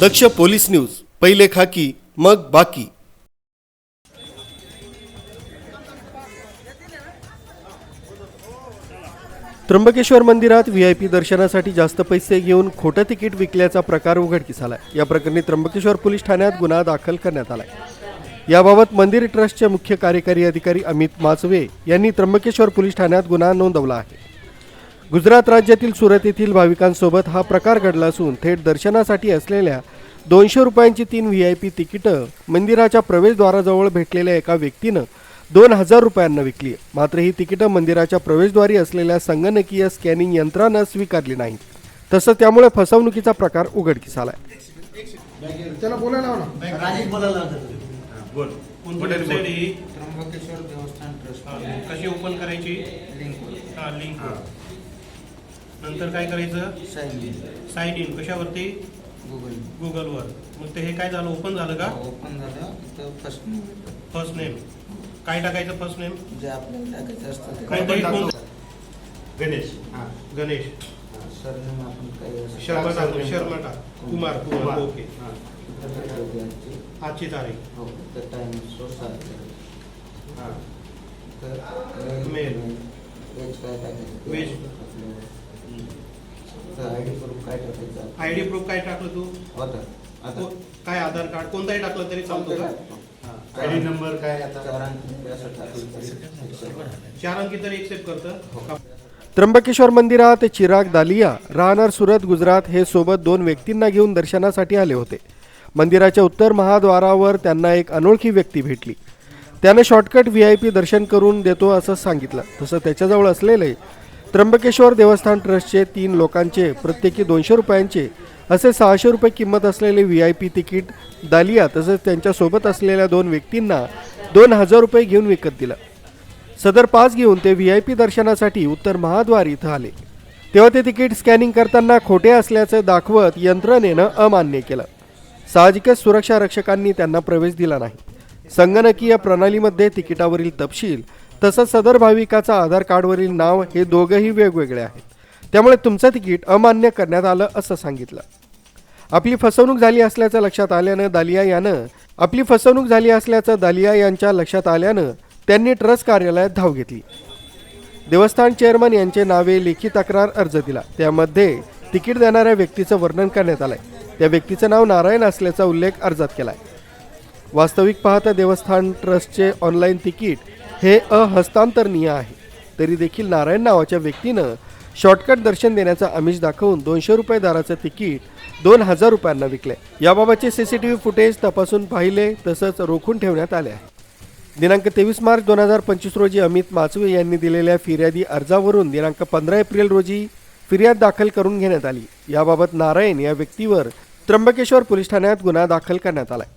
दक्ष police news पहिले खाकी मग बाकी. त्र्यंबकेश्वर मंदिरात व्ही आय पी दर्शनासाठी जास्त पैसे घेऊन खोटं तिकीट विकल्याचा प्रकार उघडकीस आलाय. या प्रकरणी त्र्यंबकेश्वर पोलीस ठाण्यात गुन्हा दाखल करण्यात आलाय. याबाबत मंदिर ट्रस्टचे मुख्य कार्यकारी अधिकारी अमित माचवे यांनी त्र्यंबकेश्वर पोलीस ठाण्यात गुन्हा नोंदवला आहे. गुजरात राज्यातील सुरत येथील भाविकांसोबत हा प्रकार घडला असून थेट दर्शनासाठी असलेल्या दोनशे रुपयांची तीन व्ही आय पी तिकीटं मंदिराच्या प्रवेशद्वाराजवळ भेटलेल्या एका व्यक्तीनं दोन हजार रुपयांना विकली. मात्र ही तिकीटं मंदिराच्या प्रवेशद्वारी असलेल्या संगणकीय स्कॅनिंग यंत्रानं स्वीकारली नाहीत. तसंच त्यामुळे फसवणुकीचा प्रकार उघडकीस आलाय. त्याला बोलायला वेबसाईट ही? त्र्यंबकेश्वर देवस्थान ट्रस्ट. कशी ओपन करायची? लिंक. हा लिंक. नंतर काय करायचं? साईन साईन इन कशावरती? गुगल गुगलवर मग ते हे काय झालं? ओपन झालं का? ओपन झालं. तर फर्स्ट फर्स्ट नेम काय टाकायचं फर्स्ट नेम जे आपल्याला टाकायचं असतं ते. कोण गणेश. हां. गणेश. सरनेम आपण काही असं शर्मा टाक सरनेम. शर्मा टाक. कुमार कुमार ओके. हा. ठेवली आजची. आजची तारीख. हो तर टाइम सो सात हा. तर मेल. वेज काय टाकायचं? वेज. आय डी प्रूफ काय टाकायचं? आय डी प्रूफ काय टाकलं तू? को- काय आधार कार्ड? कोणताही टाकलं तरी चालतो का? आयडी नंबर काय आता? चार अंकी असं टाकलं तरी accept. चार अंकी तरी एक्सेप्ट करतं. का? त्र्यंबकेश्वर मंदिरात चिराग दालिया राहणार सुरत गुजरात हे सोबत दोन व्यक्तींना घेऊन दर्शनासाठी आले होते. मंदिराच्या उत्तर महाद्वारावर त्यांना एक अनोळखी व्यक्ती भेटली. त्याने शॉर्टकट व्ही आय पी दर्शन करून देतो असं सांगितलं. तसं त्याच्याजवळ असलेले त्र्यंबकेश्वर देवस्थान ट्रस्टचे तीन लोकांचे प्रत्येकी दोनशे रुपयांचे असे सहाशे रुपये किंमत असलेले व्ही आय पी तिकीट दालिया तसेच त्यांच्यासोबत असलेल्या दोन व्यक्तींना दोन हजार रुपये घेऊन विकत दिलं. सदर पास घेऊन ते व्ही आय पी दर्शनासाठी उत्तर महाद्वार इथं आले. तेव्हा ते तिकीट स्कॅनिंग करताना खोटे असल्याचं दाखवत यंत्रणेनं अमान्य केलं. साहजिकच सुरक्षा रक्षकांनी त्यांना प्रवेश दिला नाही. संगणकीय प्रणालीमध्ये तिकिटावरील तपशील तसंच सदर भाविकाचा आधार कार्डवरील नाव हे दोघंही वेगवेगळे आहेत. त्यामुळे तुमचं तिकीट अमान्य करण्यात आलं असं सांगितलं. आपली फसवणूक झाली असल्याचं लक्षात आल्यानं दालिया यानं आपली फसवणूक झाली असल्याचं दालिया यांच्या लक्षात आल्यानं त्यांनी ट्रस्ट कार्यालयात धाव घेतली. देवस्थान चेअरमन यांचे नावे लेखी तक्रार अर्ज दिला. त्यामध्ये तिकीट देणाऱ्या व्यक्तीचं वर्णन करण्यात आलंय. त्या व्यक्तीचं नाव नारायण असल्याचा उल्लेख अर्जात केलाय. वास्तविक पाहता देवस्थान ट्रस्टचे ऑनलाईन तिकीट हे अहस्तांतरणीय आहे. तरी देखील नारायण नावाच्या व्यक्तीनं शॉर्टकट दर्शन देण्याचा आमिष दाखवून दोनशे रुपये दराचं तिकीट दोन हजार रुपयांना विकले याबाबतचे C C T V footage तपासून पाहिले तसंच रोखून ठेवण्यात आले आहे. दिनांक तेवीस मार्च दोन हजार पंचवीस रोजी अमित माचवे यांनी दिलेल्या फिर्यादी अर्जावरून दिनांक पंधरा एप्रिल रोजी फिर्याद दाखल करून घेण्यात आली. याबाबत नारायण या व्यक्तीवर त्र्यंबकेश्वर पोलीस ठाण्यात गुन्हा दाखल करण्यात आलाय.